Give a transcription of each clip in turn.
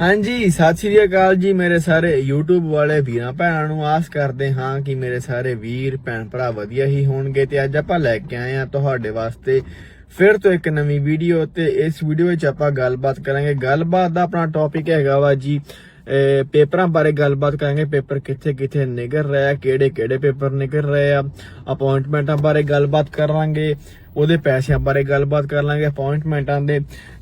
ਹਾਂਜੀ, ਸਤਿ ਸ਼੍ਰੀ ਅਕਾਲ ਜੀ ਮੇਰੇ ਸਾਰੇ YouTube ਵਾਲੇ ਵੀਰਾਂ, ਭੈਣਾਂ ਨੂੰ ਆਸ ਕਰਦੇ ਹਾਂ ਕਿ ਮੇਰੇ ਸਾਰੇ ਵੀਰ, ਭੈਣ ਭਰਾ ਵਧੀਆ ਹੀ ਹੋਣਗੇ ਤੇ ਅੱਜ ਆਪਾਂ ਲੈ ਕੇ ਆਏ ਹਾਂ ਤੁਹਾਡੇ ਵਾਸਤੇ ਫਿਰ ਤੋਂ ਇੱਕ ਨਵੀਂ ਵੀਡੀਓ ਤੇ ਇਸ ਵੀਡੀਓ ਵਿੱਚ ਆਪਾਂ ਗੱਲਬਾਤ ਕਰਾਂਗੇ। ਗੱਲਬਾਤ ਦਾ ਆਪਣਾ ਟੌਪਿਕ ਹੈਗਾ ਵਾ ਜੀ ਪੇਪਰਾਂ ਬਾਰੇ ਗੱਲਬਾਤ ਕਰਾਂਗੇ। ਪੇਪਰ ਕਿੱਥੇ ਕਿੱਥੇ ਨਿਕਲ ਰਿਹਾ, ਕਿਹੜੇ ਕਿਹੜੇ ਪੇਪਰ ਨਿਕਲ ਰਹੇ ਆ ਅਪਾਇੰਟਮੈਂਟਾਂ ਬਾਰੇ ਗੱਲਬਾਤ ਕਰਾਂਗੇ। ਉਹਦੇ ਪੈਸਿਆਂ ਬਾਰੇ ਗੱਲਬਾਤ ਕਰ ਲਾਂਗੇ ਅਪਾਇੰਟਮੈਂਟਾਂ ਦੇ,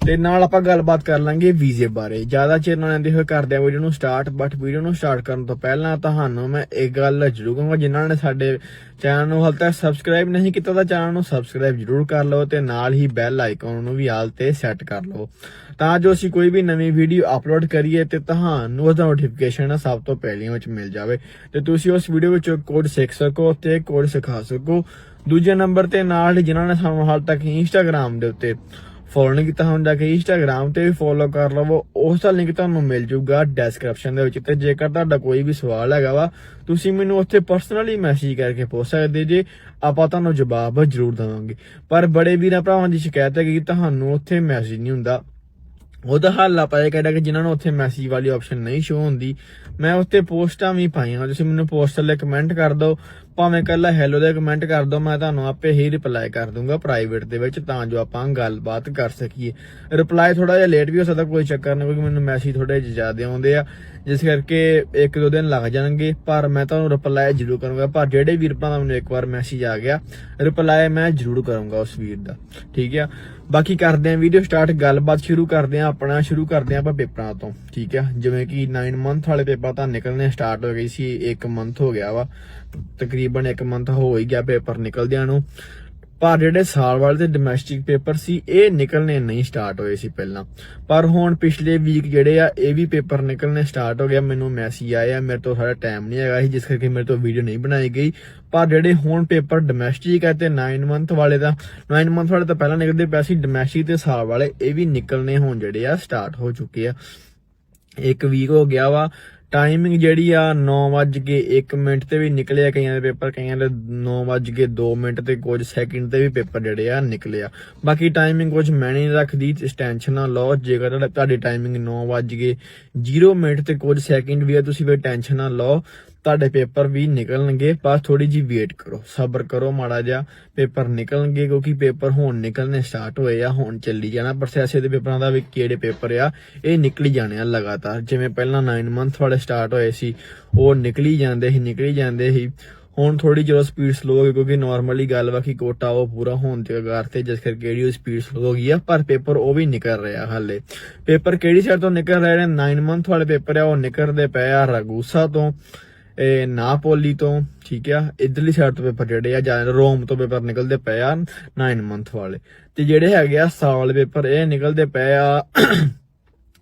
ਤੇ ਨਾਲ ਆਪਾਂ ਗੱਲਬਾਤ ਕਰ ਲਾਂਗੇ ਵੀਜ਼ੇ ਬਾਰੇ। ਜ਼ਿਆਦਾ ਚਿਰ ਨਾਲ ਆਂਦੇ ਹੋਏ ਕਰਦੇ ਆ ਵੀਡੀਓ ਨੂੰ ਸਟਾਰਟ ਬਟ ਵੀਡੀਓ ਨੂੰ ਸਟਾਰਟ ਕਰਨ ਤੋਂ ਪਹਿਲਾਂ ਤੁਹਾਨੂੰ ਮੈਂ ਇੱਕ ਗੱਲ ਜ਼ਰੂਰ ਕਹਾਂਗਾ, ਜਿਨ੍ਹਾਂ ਨੇ ਸਾਡੇ ਚੈਨਲ ਨੂੰ ਹਾਲ ਤੱਕ ਸਬਸਕ੍ਰਾਈਬ ਨਹੀਂ ਕੀਤਾ ਤਾਂ ਚੈਨਲ ਨੂੰ ਸਬਸਕ੍ਰਾਈਬ ਜ਼ਰੂਰ ਕਰ ਲਓ ਤੇ ਨਾਲ ਹੀ ਬੈਲ ਆਈਕਨ ਨੂੰ ਵੀ ਆਲ ਤੇ ਸੈੱਟ ਕਰ ਲਓ। ਤਾਂ ਜੋ ਅਸੀਂ ਕੋਈ ਵੀ ਨਵੀਂ ਵੀਡੀਓ ਅਪਲੋਡ ਕਰੀਏ ਤੇ ਤੁਹਾਨੂੰ ਉਹਦਾ ਨੋਟੀਫਿਕੇਸ਼ਨ ਸਭ ਤੋਂ ਪਹਿਲਾਂ ਵਿੱਚ ਮਿਲ ਜਾਵੇ। ਤੇ ਤੁਸੀਂ ਉਸ ਵੀਡੀਓ ਵਿੱਚ ਕੋਡ ਸਿੱਖ ਸਕੋ ਤੇ ਕੋਡ ਸਿਖਾ ਸਕੋ। ਦੂਜੇ ਨੰਬਰ ਤੇ ਨਾਲ ਹੀ ਜਿਨ੍ਹਾਂ ਨੇ ਸਾਨੂੰ ਹਾਲ ਤੱਕ ਇੰਸਟਾਗ੍ਰam ਦੇ ਉੱਤੇ ਫੋਲੋ ਨਹੀਂ ਕੀਤਾ ਹੁੰਦਾ, ਕਿ ਇੰਸਟਾਗ੍ਰam ਤੇ ਵੀ ਫੋਲੋ ਕਰ ਲਵੋ, ਉਸ ਦਾ ਲਿੰਕ ਤੁਹਾਨੂੰ ਮਿਲ ਜਾਊਗਾ ਡਿਸਕ੍ਰਿਪਸ਼ਨ ਦੇ ਵਿੱਚ। ਤੇ ਜੇਕਰ ਤੁਹਾਡਾ ਕੋਈ ਵੀ ਸਵਾਲ ਹੈਗਾ ਵਾ, ਤੁਸੀਂ ਮੈਨੂੰ ਉੱਥੇ ਪਰਸਨਲੀ ਮੈਸੇਜ ਕਰਕੇ ਪੁੱਛ ਸਕਦੇ ਜੇ, ਆਪਾਂ ਤੁਹਾਨੂੰ ਜਵਾਬ ਜ਼ਰੂਰ ਦੇਵਾਂਗੇ। ਪਰ ਬੜੇ ਵੀਰਾਂ ਭਰਾਵਾਂ ਦੀ ਸ਼ਿਕਾਇਤ ਹੈ ਕਿ ਤੁਹਾਨੂੰ ਉੱਥੇ ਮੈਸੇਜ ਨਹੀਂ ਹੁੰਦਾ। ਉਹਦਾ ਹੱਲ ਆਪਾਂ ਇਹ ਕਹਿੰਦਾ ਕਿ ਜਿਨ੍ਹਾਂ ਨੂੰ ਉੱਥੇ ਮੈਸੇਜ ਵਾਲੀ ਆਪਸ਼ਨ ਨਹੀਂ ਸ਼ੋ ਹੁੰਦੀ, ਮੈਂ ਉੱਤੇ ਪੋਸਟਾਂ ਵੀ ਪਾਈਆਂ, ਤੁਸੀਂ ਮੈਨੂੰ ਪੋਸਟ ਲਈ ਕਮੈਂਟ ਕਰ ਦਿਓ। ਭਾਵੇਂ ਕੱਲਾ ਹੈਲੋ ਦੇ ਕਮੈਂਟ ਕਰ ਦਿਓ ਮੈਂ ਤੁਹਾਨੂੰ ਆਪੇ ਹੀ ਰਿਪਲਾਈ ਕਰ ਦੂੰਗਾ ਪ੍ਰਾਈਵੇਟ ਦੇ ਵਿੱਚ, ਤਾਂ ਜੋ ਆਪਾਂ ਗੱਲਬਾਤ ਕਰ ਸਕੀਏ। ਰਿਪਲਾਈ ਥੋੜਾ ਜਿਹਾ ਲੇਟ ਵੀ ਹੋ ਸਕਦਾ, ਕੋਈ ਚੱਕਰ ਨਹੀਂ, ਕਿਉਂਕਿ ਮੈਨੂੰ ਮੈਸੇਜ ਥੋੜੇ ਜ਼ਿਆਦਾ ਆਉਂਦੇ ਆ, ਜਿਸ ਕਰਕੇ ਇੱਕ ਦੋ ਦਿਨ ਲੱਗ ਜਾਣਗੇ, ਪਰ ਮੈਂ ਤੁਹਾਨੂੰ ਰਿਪਲਾਈ ਜ਼ਰੂਰ ਕਰੂੰਗਾ। ਪਰ ਜਿਹੜੇ ਵੀਰ ਭਰਾ ਦਾ ਮੈਨੂੰ ਇੱਕ ਵਾਰ ਮੈਸੇਜ ਆ ਗਿਆ ਰਿਪਲਾਈ ਮੈਂ ਜ਼ਰੂਰ ਕਰੂੰਗਾ ਉਸ ਵੀਰ ਦਾ, ਠੀਕ ਆ? ਬਾਕੀ ਕਰਦੇ ਆਂ ਵੀਡੀਓ ਸਟਾਰਟ ਗੱਲਬਾਤ ਸ਼ੁਰੂ ਕਰਦੇ ਆਂ ਆਪਣਾ ਸ਼ੁਰੂ ਕਰਦੇ ਆਂ ਆਪਾਂ ਪੇਪਰਾਂ ਤੋਂ, ਠੀਕ ਆ? ਜਿਵੇਂ ਕਿ 9 ਮੰਥ ਵਾਲੇ ਪੇਪਰ ਤਾਂ ਨਿਕਲਣੇ ਸਟਾਰਟ ਹੋ ਗਈ ਸੀ 1 ਮੰਥ ਹੋ ਗਿਆ ਵਾ। ਤਕਰੀਬਨ 1 ਮੰਥ ਹੋ ਹੀ ਗਿਆ ਪੇਪਰ ਨਿਕਲਦਿਆਂ ਨੂੰ। ਪਰ ਜਿਹੜੇ ਸਾਲ ਵਾਲੇ ਤੇ ਡੋਮੈਸਟਿਕ ਪੇਪਰ ਸੀ, ਇਹ ਨਿਕਲਣੇ ਨਹੀਂ ਸਟਾਰਟ ਹੋਏ ਸੀ ਪਹਿਲਾਂ। ਪਰ ਹੁਣ ਪਿਛਲੇ ਵੀਕ ਜਿਹੜੇ ਆ, ਇਹ ਵੀ ਪੇਪਰ ਨਿਕਲਣੇ ਸਟਾਰਟ ਹੋ ਗਿਆ ਮੈਨੂੰ ਮੈਸੇਜ ਆਇਆ ਮੇਰੇ ਤੋਂ ਸਾਰਾ ਟਾਈਮ ਨਹੀਂ ਹੈਗਾ ਸੀ, ਜਿਸ ਕਰਕੇ ਮੇਰੇ ਤੋਂ ਵੀਡੀਓ ਨਹੀਂ ਬਣਾਈ ਗਈ। ਪਰ ਜਿਹੜੇ ਹੁਣ ਪੇਪਰ ਡੋਮੈਸਟਿਕ ਹੈ ਤੇ 9 ਮੰਥ ਵਾਲੇ ਦਾ 9 ਮੰਥ ਵਾਲੇ ਤਾਂ ਪਹਿਲਾਂ ਨਿਕਲਦੇ ਪਿਆ ਸੀ ਡੋਮੈਸਟਿਕ ਤੇ ਸਾਲ ਵਾਲੇ ਇਹ ਵੀ ਨਿਕਲਣੇ ਹੁਣ ਜਿਹੜੇ ਆ ਸਟਾਰਟ ਹੋ ਚੁੱਕੇ ਆ। ਇੱਕ ਵੀਕ ਹੋ ਗਿਆ ਵਾ ਟਾਈਮਿੰਗ ਜਿਹੜੀ ਆ 9:01 ਮਿੰਟ ਤੇ ਵੀ ਨਿਕਲਿਆ। ਕਈਆਂ ਦੇ ਪੇਪਰ, ਕਈਆਂ ਦੇ 9:02 ਮਿੰਟ ਤੇ ਕੁਝ ਸੈਕਿੰਡ ਤੇ ਵੀ ਪੇਪਰ ਜਿਹੜੇ ਆ, ਨਿਕਲੇ ਆ। ਬਾਕੀ ਟਾਈਮਿੰਗ ਕੁਝ ਮੈਂ ਨਹੀਂ ਰੱਖਦੀ ਟੈਨਸ਼ਨ ਨਾ ਲਓ। ਜੇਕਰ ਤੁਹਾਡੀ ਟਾਈਮਿੰਗ 9:0 ਮਿੰਟ ਤੇ ਕੁਝ ਸੈਕਿੰਡ ਵੀ ਆ, ਤੁਸੀਂ ਵੀ ਟੈਨਸ਼ਨ ਨਾ ਲਓ। ਤੁਹਾਡੇ ਪੇਪਰ ਵੀ ਨਿਕਲਣਗੇ ਬਸ ਥੋੜੀ ਜੀ ਵੇਟ ਕਰੋ, ਸਬਰ ਕਰੋ ਮਾੜਾ ਜਿਹਾ। ਪੇਪਰ ਨਿਕਲਣਗੇ ਕਿਉਂਕਿ ਪੇਪਰ ਹੁਣ ਨਿਕਲਣੇ ਸਟਾਰਟ ਹੋਏ ਆ, ਹੁਣ ਚੱਲੀ ਜਾਣਾ। ਪ੍ਰੋਸੈਸ ਦੇ ਪੇਪਰਾਂ ਦਾ ਵੀ ਕਿਹੜੇ ਪੇਪਰ ਆ, ਇਹ ਨਿਕਲੀ ਜਾਣੇ ਆ ਲਗਾਤਾਰ। ਜਿਵੇਂ ਪਹਿਲਾਂ 9 ਮੰਥ ਵਾਲੇ ਸਟਾਰਟ ਹੋਏ ਸੀ, ਉਹ ਨਿਕਲੀ ਜਾਂਦੇ ਸੀ, ਨਿਕਲੀ ਜਾਂਦੇ ਸੀ। ਹੁਣ ਥੋੜੀ ਜਿਹੀ ਸਪੀਡ ਸਲੋ ਹੋ ਗਈ ਕਿਉਂਕਿ ਨਾਰਮਲੀ ਗੱਲ ਵਾ ਕਿ ਕੋਟਾ ਉਹ ਪੂਰਾ ਹੋਣ ਦੇ ਅਗਾਰ ਤੇ, ਜਿਸ ਕਰਕੇ ਜਿਹੜੀ ਸਪੀਡ ਸਲੋ ਹੋ ਗਈ ਆ, ਪਰ ਪੇਪਰ ਉਹ ਵੀ ਨਿਕਲ ਰਿਹਾ ਹਾਲੇ। ਪੇਪਰ ਕਿਹੜੀ ਸਾਈਡ ਤੋਂ ਨਿਕਲ ਰਹੇ ਨੇ? 9 ਮੰਥ ਵਾਲੇ ਪੇਪਰ ਆ, ਉਹ ਨਿਕਲਦੇ ਪਏ ਆ ਰਗੂਸਾ ਤੋਂ। ਨਾਪੋਲੀ ਤੋਂ, ਠੀਕ ਆ, ਇਧਰਲੀ ਸਾਈਡ ਤੋਂ ਪੇਪਰ ਜਿਹੜੇ ਆ, ਜਾਂ ਰੋਮ ਤੋਂ ਪੇਪਰ ਨਿਕਲਦੇ ਪਏ ਆ 9 ਮੰਥ ਵਾਲੇ। ਤੇ ਜਿਹੜੇ ਹੈਗੇ ਆ ਸਾਲ ਪੇਪਰ ਇਹ ਨਿਕਲਦੇ ਪਏ ਆ,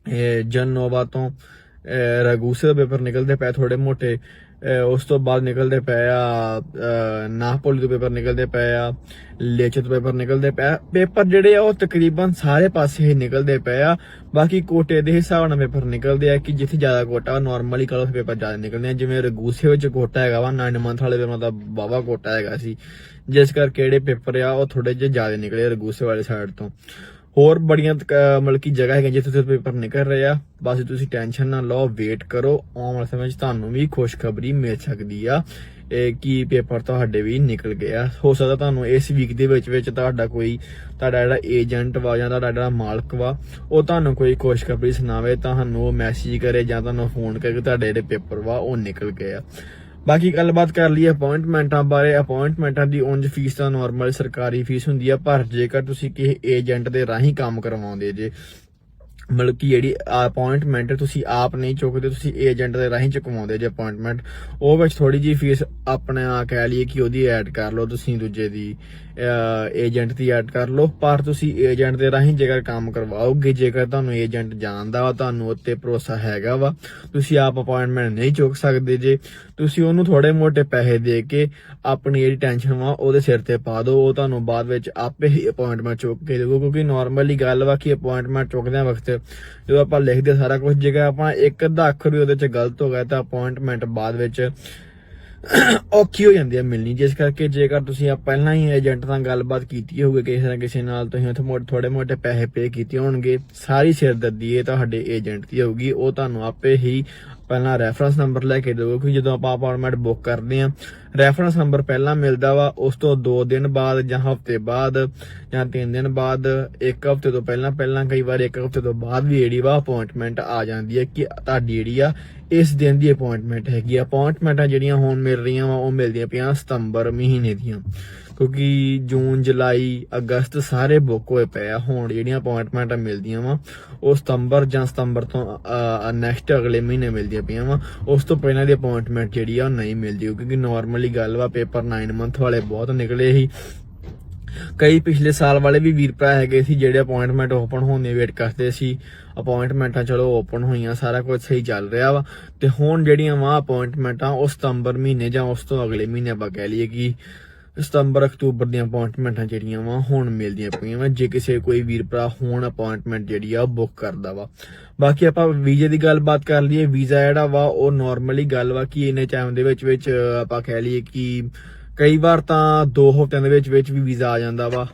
ਇਹ ਜਨੋਵਾ ਤੋਂ ਰਗੂਸੇ ਦੇ ਪੇਪਰ ਨਿਕਲਦੇ ਪਏ ਥੋੜੇ ਮੋਟੇ। ਉਸ ਤੋਂ ਬਾਅਦ ਨਿਕਲਦੇ ਪਏ ਆ ਅਹ, ਨਾਪੋਲੀ ਤੋਂ ਪੇਪਰ ਨਿਕਲਦੇ ਪਏ ਆ ਲੇਚੇ ਤੋਂ ਪੇਪਰ ਨਿਕਲਦੇ ਪਏ ਪੇਪਰ ਜਿਹੜੇ ਆ ਉਹ ਤਕਰੀਬਨ ਸਾਰੇ ਪਾਸੇ ਹੀ ਨਿਕਲਦੇ ਪਏ ਆ। ਬਾਕੀ ਕੋਟੇ ਦੇ ਹਿਸਾਬ ਨਾਲ ਪੇਪਰ ਨਿਕਲਦੇ ਆ ਕਿ ਜਿੱਥੇ ਜ਼ਿਆਦਾ ਕੋਟਾ ਨਾਰਮਲੀ ਕਲਰ ਪੇਪਰ ਜ਼ਿਆਦਾ ਨਿਕਲਦੇ ਆ। ਜਿਵੇਂ ਰਗੂਸੇ ਵਿੱਚ ਕੋਟਾ ਹੈਗਾ ਵਾ 9 ਮੰਥ ਵਾਲੇ ਪੇਪਰ ਦਾ ਬਾਵਾ ਕੋਟਾ ਹੈਗਾ ਸੀ। ਜਿਸ ਕਰਕੇ ਜਿਹੜੇ ਪੇਪਰ ਆ ਉਹ ਥੋੜੇ ਜਿਹਾ ਜ਼ਿਆਦਾ ਨਿਕਲੇ ਰਗੂਸੇ ਵਾਲੇ ਸਾਈਡ ਤੋਂ। ਹੋਰ ਬੜੀਆਂ ਮਤਲਬ ਕਿ ਜਗ੍ਹਾ ਹੈਗੀਆਂ ਜਿੱਥੇ ਤੁਸੀਂ ਪੇਪਰ ਨਿਕਲ ਰਹੇ ਆ। ਬਸ ਤੁਸੀਂ ਟੈਨਸ਼ਨ ਨਾ ਲਓ ਵੇਟ ਕਰੋ। ਆਉਣ ਵਾਲੇ ਸਮੇਂ 'ਚ ਤੁਹਾਨੂੰ ਵੀ ਖੁਸ਼ਖਬਰੀ ਮਿਲ ਸਕਦੀ ਆ। ਕਿ ਪੇਪਰ ਤੁਹਾਡੇ ਵੀ ਨਿਕਲ ਗਿਆ ਹੋ ਸਕਦਾ ਤੁਹਾਨੂੰ ਇਸ ਵੀਕ ਦੇ ਵਿੱਚ ਵਿੱਚ ਤੁਹਾਡਾ ਕੋਈ ਤੁਹਾਡਾ ਜਿਹੜਾ ਏਜੰਟ ਵਾ ਜਾਂ ਤੁਹਾਡਾ ਜਿਹੜਾ ਮਾਲਕ ਵਾ, ਉਹ ਤੁਹਾਨੂੰ ਕੋਈ ਖੁਸ਼ਖਬਰੀ ਸੁਣਾਵੇ, ਤੁਹਾਨੂੰ ਉਹ ਮੈਸੇਜ ਕਰੇ ਜਾਂ ਤੁਹਾਨੂੰ ਫੋਨ ਕਰੇ ਕਿ ਤੁਹਾਡੇ ਜਿਹੜੇ ਪੇਪਰ ਵਾ ਉਹ ਨਿਕਲ ਗਏ ਆ। ਬਾਕੀ ਗੱਲਬਾਤ ਕਰ ਲਈ ਅਪਾਇੰਟਮੈਂਟਾਂ ਬਾਰੇ। ਅਪਾਇੰਟਮੈਂਟਾਂ ਦੀ ਉਂਝ ਫੀਸ ਤਾਂ ਨਾਰਮਲ ਸਰਕਾਰੀ ਫੀਸ ਹੁੰਦੀ ਆ, ਪਰ ਜੇਕਰ ਤੁਸੀਂ ਕਿਸੇ ਏਜੰਟ ਦੇ ਰਾਹੀਂ ਕੰਮ ਕਰਵਾਉਂਦੇ ਜੇ, ਮਤਲਬ ਕਿ ਜਿਹੜੀ ਅਪਾਇੰਟਮੈਂਟ ਤੁਸੀਂ ਆਪ ਨਹੀਂ ਚੁੱਕਦੇ, ਤੁਸੀਂ ਏਜੰਟ ਦੇ ਰਾਹੀਂ ਚੁਕਵਾਉਂਦੇ ਜੇ ਅਪਾਇੰਟਮੈਂਟ ਉਹ ਵਿੱਚ ਥੋੜੀ ਜੀ ਫੀਸ ਆਪਣੇ ਆ ਕਹਿ ਲਈਏ ਕਿ ਉਹਦੀ ਐਡ ਕਰ ਲਓ ਤੁਸੀਂ ਦੂਜੇ ਦੀ। ਏਜੰਟ ਦੀ ਐਡ ਕਰ ਲਓ। ਪਰ ਤੁਸੀਂ ਏਜੰਟ ਦੇ ਰਾਹੀਂ ਜੇਕਰ ਕੰਮ ਕਰਵਾਓਗੇ, ਜੇਕਰ ਤੁਹਾਨੂੰ ਏਜੰਟ ਜਾਣਦਾ ਵਾ, ਤੁਹਾਨੂੰ ਉੱਤੇ ਭਰੋਸਾ ਹੈਗਾ ਵਾ, ਤੁਸੀਂ ਆਪ ਅਪਾਇੰਟਮੈਂਟ ਨਹੀਂ ਚੁੱਕ ਸਕਦੇ ਜੇ। ਤੁਸੀਂ ਉਹਨੂੰ ਥੋੜੇ ਮੋਟੇ ਪੈਸੇ ਦੇ ਕੇ ਆਪਣੀ ਜਿਹੜੀ ਟੈਨਸ਼ਨ ਵਾ, ਉਹਦੇ ਸਿਰ ਤੇ ਪਾ ਦਿਓ। ਉਹ ਤੁਹਾਨੂੰ ਬਾਅਦ ਵਿੱਚ ਆਪੇ ਹੀ ਅਪਾਇੰਟਮੈਂਟ ਚੁੱਕ ਕੇ ਦੇਵੋ ਕਿਉਂਕਿ ਨਾਰਮਲੀ ਗੱਲ ਵਾ ਕਿ ਅਪਾਇੰਟਮੈਂਟ ਚੁੱਕਦਿਆਂ ਵਕਤ ਜਦੋਂ ਆਪਾਂ ਲਿਖਦੇ ਸਾਰਾ ਕੁਝ, ਜੇਕਰ ਆਪਾਂ ਇੱਕ ਅੱਧਾ ਅੱਖਰ ਵੀ ਉਹਦੇ ਚ ਗਲਤ ਹੋ ਗਿਆ, ਤਾਂ ਅਪਾਇੰਟਮੈਂਟ ਬਾਅਦ ਵਿੱਚ ਔਖੀ ਹੋ ਜਾਂਦੀ ਹੈ ਮਿਲਣੀ, ਜਿਸ ਕਰਕੇ ਜੇਕਰ ਤੁਸੀਂ ਆ ਪਹਿਲਾਂ ਹੀ ਏਜੰਟ ਨਾਲ ਗੱਲਬਾਤ ਕੀਤੀ ਹੋਵੇ ਕਿਸੇ ਨਾ ਕਿਸੇ ਨਾਲ ਤੁਸੀਂ ਉੱਥੇ ਮੋਟੇ ਥੋੜੇ ਮੋਟੇ ਪੈਸੇ ਪੇ ਕੀਤੇ ਹੋਣਗੇ, ਸਾਰੀ ਸਿਰਦਰਦੀ ਇਹ ਤੁਹਾਡੇ ਏਜੰਟ ਦੀ ਹੋਊਗੀ, ਉਹ ਤੁਹਾਨੂੰ ਆਪੇ ਹੀ ਪਹਿਲਾਂ ਰੈਫਰੈਂਸ ਨੰਬਰ ਲੈ ਕੇ ਦਿਓ ਕਿ ਜਦੋਂ ਆਪਾਂ ਅਪਾਇੰਟਮੈਂਟ ਬੁੱਕ ਕਰਦੇ ਆ ਰੈਫਰੈਂਸ ਨੰਬਰ ਪਹਿਲਾਂ ਮਿਲਦਾ ਵਾ, ਉਸ ਤੋਂ 2 ਦਿਨ ਬਾਅਦ ਜਾਂ ਹਫ਼ਤੇ ਬਾਅਦ ਜਾਂ 3 ਦਿਨ ਬਾਅਦ, ਇੱਕ ਹਫ਼ਤੇ ਤੋਂ ਪਹਿਲਾਂ ਪਹਿਲਾਂ ਕਈ ਵਾਰ ਇੱਕ ਹਫ਼ਤੇ ਤੋਂ ਬਾਅਦ ਵੀ ਜਿਹੜੀ ਵਾ ਅਪਾਇੰਟਮੈਂਟ ਆ ਜਾਂਦੀ ਹੈ ਕਿ ਤੁਹਾਡੀ ਜਿਹੜੀ ਆ, ਇਸ ਦਿਨ ਦੀ ਅਪਾਇੰਟਮੈਂਟ ਹੈਗੀ ਆ। ਅਪਾਇੰਟਮੈਂਟਾਂ ਜਿਹੜੀਆਂ ਹੁਣ ਮਿਲ ਰਹੀਆਂ ਵਾ, ਉਹ ਮਿਲਦੀਆਂ ਪਈਆਂ ਸਤੰਬਰ ਮਹੀਨੇ ਦੀਆਂ। ਕਿਉਂਕਿ ਜੂਨ, ਜੁਲਾਈ, ਅਗਸਤ ਸਾਰੇ ਬੁੱਕ ਹੋਏ ਪਏ ਆ। ਹੁਣ ਜਿਹੜੀਆਂ ਅਪਾਇੰਟਮੈਂਟਾਂ ਮਿਲਦੀਆਂ ਵਾ, ਉਹ ਸਤੰਬਰ ਜਾਂ ਸਤੰਬਰ ਤੋਂ ਨੈਕਸਟ ਅਗਲੇ ਮਹੀਨੇ ਮਿਲਦੀਆਂ ਪਈਆਂ ਵਾ। ਉਸ ਤੋਂ ਪਹਿਲਾਂ ਦੀ ਅਪਾਇੰਟਮੈਂਟ ਜਿਹੜੀ ਆ, ਉਹ ਨਹੀਂ ਮਿਲਦੀ ਕਿਉਂਕਿ ਨਾਰਮਲੀ ਗੱਲ ਵਾ ਪੇਪਰ 9 ਮੰਥ ਵਾਲੇ ਬਹੁਤ ਨਿਕਲੇ ਸੀ। ਕਈ ਪਿਛਲੇ ਸਾਲ ਵਾਲੇ ਵੀ ਵੀਰ ਭਰਾ ਹੈਗੇ ਸੀ, ਜਿਹੜੇ ਅਪਾਇੰਟਮੈਂਟ ਓਪਨ ਹੋਣ ਦੀ ਵੇਟ ਕਰਦੇ ਸੀ। ਅਪਾਇੰਟਮੈਂਟਾਂ ਚਲੋ ਓਪਨ ਹੋਈਆਂ, ਸਾਰਾ ਕੁਝ ਸਹੀ ਚੱਲ ਰਿਹਾ ਵਾ। ਤੇ ਹੁਣ ਜਿਹੜੀਆਂ ਵਾ ਅਪਾਇੰਟਮੈਂਟਾਂ ਉਹ ਸਤੰਬਰ ਮਹੀਨੇ ਜਾਂ ਉਸ ਤੋਂ ਅਗਲੇ ਮਹੀਨੇ ਆਪਾਂ ਕਹਿ ਲਈਏ ਕਿ ਸਤੰਬਰ, ਅਕਤੂਬਰ ਦੀਆਂ ਅਪਾਇੰਟਮੈਂਟਾਂ ਜਿਹੜੀਆਂ ਵਾ, ਹੁਣ ਮਿਲਦੀਆਂ ਪਈਆਂ ਵਾ, ਜੇ ਕਿਸੇ ਕੋਈ ਵੀਰ ਭਰਾ ਹੁਣ ਅਪਾਇੰਟਮੈਂਟ ਜਿਹੜੀ ਆ ਬੁੱਕ ਕਰਦਾ ਵਾ। ਬਾਕੀ ਆਪਾਂ ਵੀਜ਼ੇ ਦੀ ਗੱਲਬਾਤ ਕਰ ਲਈਏ, ਵੀਜ਼ਾ ਜਿਹੜਾ ਵਾ, ਉਹ ਨਾਰਮਲੀ ਗੱਲ ਵਾ ਕਿ ਇਹਨੇ ਟਾਈਮ ਦੇ ਵਿੱਚ ਵਿੱਚ ਆਪਾਂ ਕਹਿ ਲਈਏ ਕਿ ਕਈ ਵਾਰ ਤਾਂ 2 ਹਫ਼ਤਿਆਂ ਦੇ ਵਿੱਚ ਵਿੱਚ ਵੀ ਵੀਜ਼ਾ ਆ ਜਾਂਦਾ ਵਾ।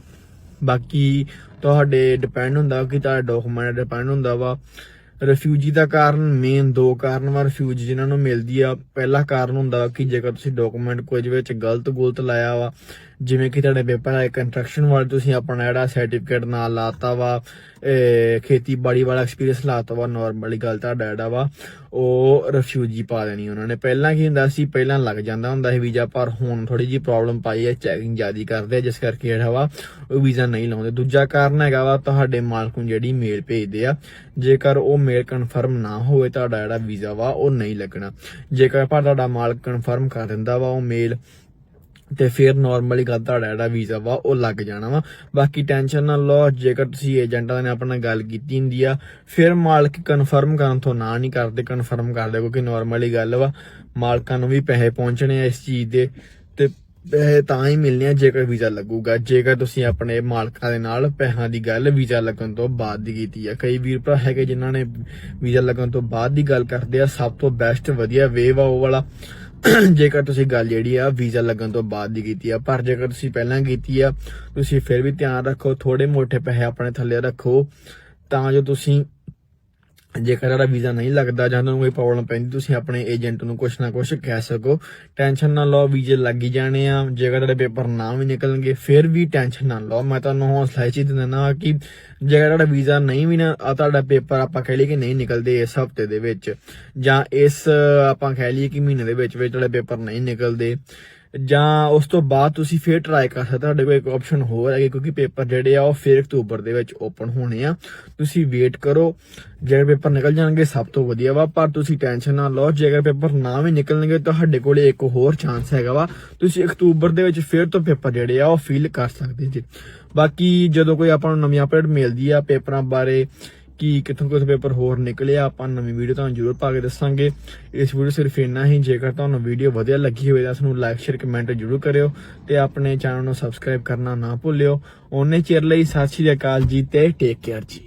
ਬਾਕੀ ਤੁਹਾਡੇ ਡਿਪੈਂਡ ਹੁੰਦਾ ਕਿ ਤੁਹਾਡਾ ਡਾਕੂਮੈਂਟ ਡਿਪੈਂਡ ਹੁੰਦਾ ਵਾ। ਰਿਫਿਊਜੀ ਦਾ ਕਾਰਨ ਮੇਨ ਦੋ ਕਾਰਨ ਵਾ। ਰਿਫਿਊਜ ਜਿਨ੍ਹਾਂ ਨੂੰ ਮਿਲਦੀ ਆ, ਪਹਿਲਾ ਕਾਰਨ ਹੁੰਦਾ ਕਿ ਜੇਕਰ ਤੁਸੀਂ ਡਾਕੂਮੈਂਟ ਕੁਝ ਵਿੱਚ ਗਲਤ ਗੁਲਤ ਲਾਇਆ ਵਾ ਜਿਵੇਂ ਕਿ ਤੁਹਾਡੇ ਪੇਪਰ ਆਏ ਕੰਸਟਰਕਸ਼ਨ ਵਾਲੇ ਤੁਸੀਂ ਆਪਣਾ ਜਿਹੜਾ ਸਰਟੀਫਿਕੇਟ ਨਾਲ ਲਾਤਾ ਵਾ ਖੇਤੀਬਾੜੀ ਵਾਲਾ ਐਕਸਪੀਰੀਅੰਸ ਲਾਤਾ ਵਾ ਨਾਰਮਲੀ ਗੱਲ ਤੁਹਾਡਾ ਜਿਹੜਾ ਵਾ, ਉਹ ਰਿਫਿਊਜੀ ਪਾ ਦੇਣੀ ਉਹਨਾਂ ਨੇ। ਪਹਿਲਾਂ ਕੀ ਹੁੰਦਾ ਸੀ, ਪਹਿਲਾਂ ਲੱਗ ਜਾਂਦਾ ਹੁੰਦਾ ਸੀ ਵੀਜ਼ਾ, ਪਰ ਹੁਣ ਥੋੜੀ ਜੀ ਪ੍ਰੋਬਲਮ ਪਾਈ ਹੈ ਚੈਕਿੰਗ ਜ਼ਿਆਦੀ ਕਰਦੇ ਆ, ਜਿਸ ਕਰਕੇ ਜਿਹੜਾ ਵਾ, ਉਹ ਵੀਜ਼ਾ ਨਹੀਂ ਲਾਉਂਦੇ। ਦੂਜਾ ਕਾਰਨ ਹੈਗਾ ਵਾ, ਤੁਹਾਡੇ ਮਾਲਕ ਨੂੰ ਜਿਹੜੀ ਮੇਲ ਭੇਜਦੇ ਆ, ਜੇਕਰ ਉਹ ਮੇਲ ਕਨਫਰਮ ਨਾ ਹੋਵੇ, ਤੁਹਾਡਾ ਜਿਹੜਾ ਵੀਜ਼ਾ ਵਾ, ਉਹ ਨਹੀਂ ਲੱਗਣਾ। ਜੇਕਰ ਪਰ ਤੁਹਾਡਾ ਮਾਲਕ ਕਨਫਰਮ ਕਰ ਦਿੰਦਾ ਵਾ, ਉਹ ਮੇਲ ਤੇ ਫਿਰ ਨਾਰਮਲੀ ਗੱਲ ਤੁਹਾਡਾ ਜਿਹੜਾ ਵੀਜ਼ਾ ਵਾ, ਉਹ ਲੱਗ ਜਾਣਾ ਵਾ। ਬਾਕੀ ਟੈਨਸ਼ਨ ਨਾ ਲਓ, ਜੇਕਰ ਤੁਸੀਂ ਏਜੰਟਾਂ ਨੇ ਆਪਣਾ ਗੱਲ ਕੀਤੀ ਹੁੰਦੀ ਆ, ਫਿਰ ਮਾਲਕ ਕਨਫਰਮ ਕਰਨ ਤੋਂ ਨਾ ਨਹੀਂ ਕਰਦੇ ਕਨਫਰਮ ਕਰਦੇ ਕਿਉਂਕਿ ਨਾਰਮਲੀ ਗੱਲ ਵਾ, ਮਾਲਕਾਂ ਨੂੰ ਵੀ ਪੈਸੇ ਪਹੁੰਚਣੇ ਆ ਇਸ ਚੀਜ਼ ਦੇ, ਤੇ ਪੈਸੇ ਤਾਂ ਹੀ ਮਿਲਨੇ ਆ ਜੇਕਰ ਵੀਜ਼ਾ ਲੱਗੂਗਾ। ਜੇਕਰ ਤੁਸੀਂ ਆਪਣੇ ਮਾਲਕਾਂ ਦੇ ਨਾਲ ਪੈਸਿਆਂ ਦੀ ਗੱਲ ਵੀਜ਼ਾ ਲੱਗਣ ਤੋਂ ਬਾਅਦ ਦੀ ਕੀਤੀ ਆ। ਕਈ ਵੀਰ ਭਰਾ ਹੈਗੇ ਜਿਨ੍ਹਾਂ ਨੇ ਵੀਜ਼ਾ ਲੱਗਣ ਤੋਂ ਬਾਅਦ ਦੀ ਗੱਲ ਕਰਦੇ ਆ, ਸਭ ਤੋਂ ਬੈਸਟ ਵਧੀਆ ਵੇਵ ਆ ਉਹ ਵਾਲਾ। ਜੇਕਰ ਤੁਸੀਂ ਗੱਲ ਜਿਹੜੀ ਆ ਵੀਜ਼ਾ ਲੱਗਣ ਤੋਂ ਬਾਅਦ ਦੀ ਕੀਤੀ ਆ, ਪਰ ਜੇਕਰ ਤੁਸੀਂ ਪਹਿਲਾਂ ਕੀਤੀ ਆ, ਤੁਸੀਂ ਫਿਰ ਵੀ ਧਿਆਨ ਰੱਖੋ ਥੋੜੇ ਮੋਟੇ ਪੈਸੇ ਆਪਣੇ ਥੱਲੇ ਰੱਖੋ, ਤਾਂ ਜੋ ਤੁਸੀਂ ਜੇਕਰ ਤੁਹਾਡਾ ਵੀਜ਼ਾ ਨਹੀਂ ਲੱਗਦਾ ਜਾਂ ਤੁਹਾਨੂੰ ਕੋਈ ਪ੍ਰੋਬਲਮ ਪੈਂਦੀ, ਤੁਸੀਂ ਆਪਣੇ ਏਜੰਟ ਨੂੰ ਕੁਛ ਨਾ ਕੁਛ ਕਹਿ ਸਕੋ। ਟੈਨਸ਼ਨ ਨਾ ਲਓ, ਵੀਜ਼ੇ ਲੱਗ ਹੀ ਜਾਣੇ ਆ। ਜੇਕਰ ਤੁਹਾਡੇ ਪੇਪਰ ਨਾ ਵੀ ਨਿਕਲਣਗੇ, ਫਿਰ ਵੀ ਟੈਨਸ਼ਨ ਨਾ ਲਓ। ਮੈਂ ਤੁਹਾਨੂੰ ਹੌਸਲਾ ਇਹ ਚੀਜ਼ ਦਿੰਦਾ ਕਿ ਜੇਕਰ ਤੁਹਾਡਾ ਵੀਜ਼ਾ ਨਹੀਂ ਵੀ ਨਾ ਤੁਹਾਡਾ ਪੇਪਰ ਆਪਾਂ ਕਹਿ ਲਈਏ ਕਿ ਨਹੀਂ ਨਿਕਲਦੇ ਇਸ ਹਫ਼ਤੇ ਦੇ ਵਿੱਚ, ਜਾਂ ਇਸ, ਆਪਾਂ ਕਹਿ ਲਈਏ ਕਿ ਮਹੀਨੇ ਦੇ ਵਿੱਚ ਵਿੱਚ ਤੁਹਾਡੇ ਪੇਪਰ ਨਹੀਂ ਨਿਕਲਦੇ। ਜਾਂ ਉਸ ਤੋਂ ਬਾਅਦ ਤੁਸੀਂ ਫੇਰ ਟਰਾਈ ਕਰ ਸਕਦੇ ਤੁਹਾਡੇ ਕੋਲ ਇੱਕ ਆਪਸ਼ਨ ਹੋਰ ਹੈ ਕਿਉਂਕਿ ਪੇਪਰ ਜਿਹੜੇ ਆ ਉਹ ਫੇਰ ਅਕਤੂਬਰ ਦੇ ਵਿੱਚ ਓਪਨ ਹੋਣੇ ਆ। ਤੁਸੀਂ ਵੇਟ ਕਰੋ ਜੇਕਰ ਪੇਪਰ ਨਿਕਲ ਜਾਣਗੇ ਸਭ ਤੋਂ ਵਧੀਆ ਵਾ, ਪਰ ਤੁਸੀਂ ਟੈਨਸ਼ਨ ਨਾ ਲਓ, ਜੇਕਰ ਪੇਪਰ ਨਾ ਵੀ ਨਿਕਲਣਗੇ ਤੁਹਾਡੇ ਕੋਲ ਇੱਕ ਹੋਰ ਚਾਂਸ ਹੈਗਾ ਵਾ। ਤੁਸੀਂ ਅਕਤੂਬਰ ਦੇ ਵਿੱਚ ਫੇਰ ਤੋਂ ਪੇਪਰ ਜਿਹੜੇ ਆ ਉਹ ਫਿਲ ਕਰ ਸਕਦੇ ਜੀ। ਬਾਕੀ ਜਦੋਂ ਕੋਈ ਆਪਾਂ ਨੂੰ ਨਵੀਂ ਅਪਡੇਟ ਮਿਲਦੀ ਆ ਪੇਪਰਾਂ ਬਾਰੇ ਕੀ ਕਿੱਥੋਂ ਕਿੱਥੋਂ ਪੇਪਰ ਹੋਰ ਨਿਕਲਿਆ ਆਪਾਂ ਨਵੀਂ ਵੀਡੀਓ ਤੁਹਾਨੂੰ ਜ਼ਰੂਰ ਪਾ ਕੇ ਦੱਸਾਂਗੇ। ਇਸ ਵੀਡੀਓ ਸਿਰਫ ਇੰਨਾ ਹੀ, ਜੇਕਰ ਤੁਹਾਨੂੰ ਵੀਡੀਓ ਵਧੀਆ ਲੱਗੀ ਹੋਵੇ ਤਾਂ ਇਸ ਨੂੰ ਲਾਈਕ ਸ਼ੇਅਰ ਕਮੈਂਟ ਜ਼ਰੂਰ ਕਰਿਓ ਤੇ ਆਪਣੇ ਚੈਨਲ ਨੂੰ ਸਬਸਕ੍ਰਾਈਬ ਕਰਨਾ ਨਾ ਭੁੱਲਿਓ। ਉਹਨੇ ਚਿਰ ਲਈ ਸਤਿ ਸ਼੍ਰੀ ਅਕਾਲ ਜੀ ਤੇ ਟੇਕ ਕੇਅਰ ਜੀ।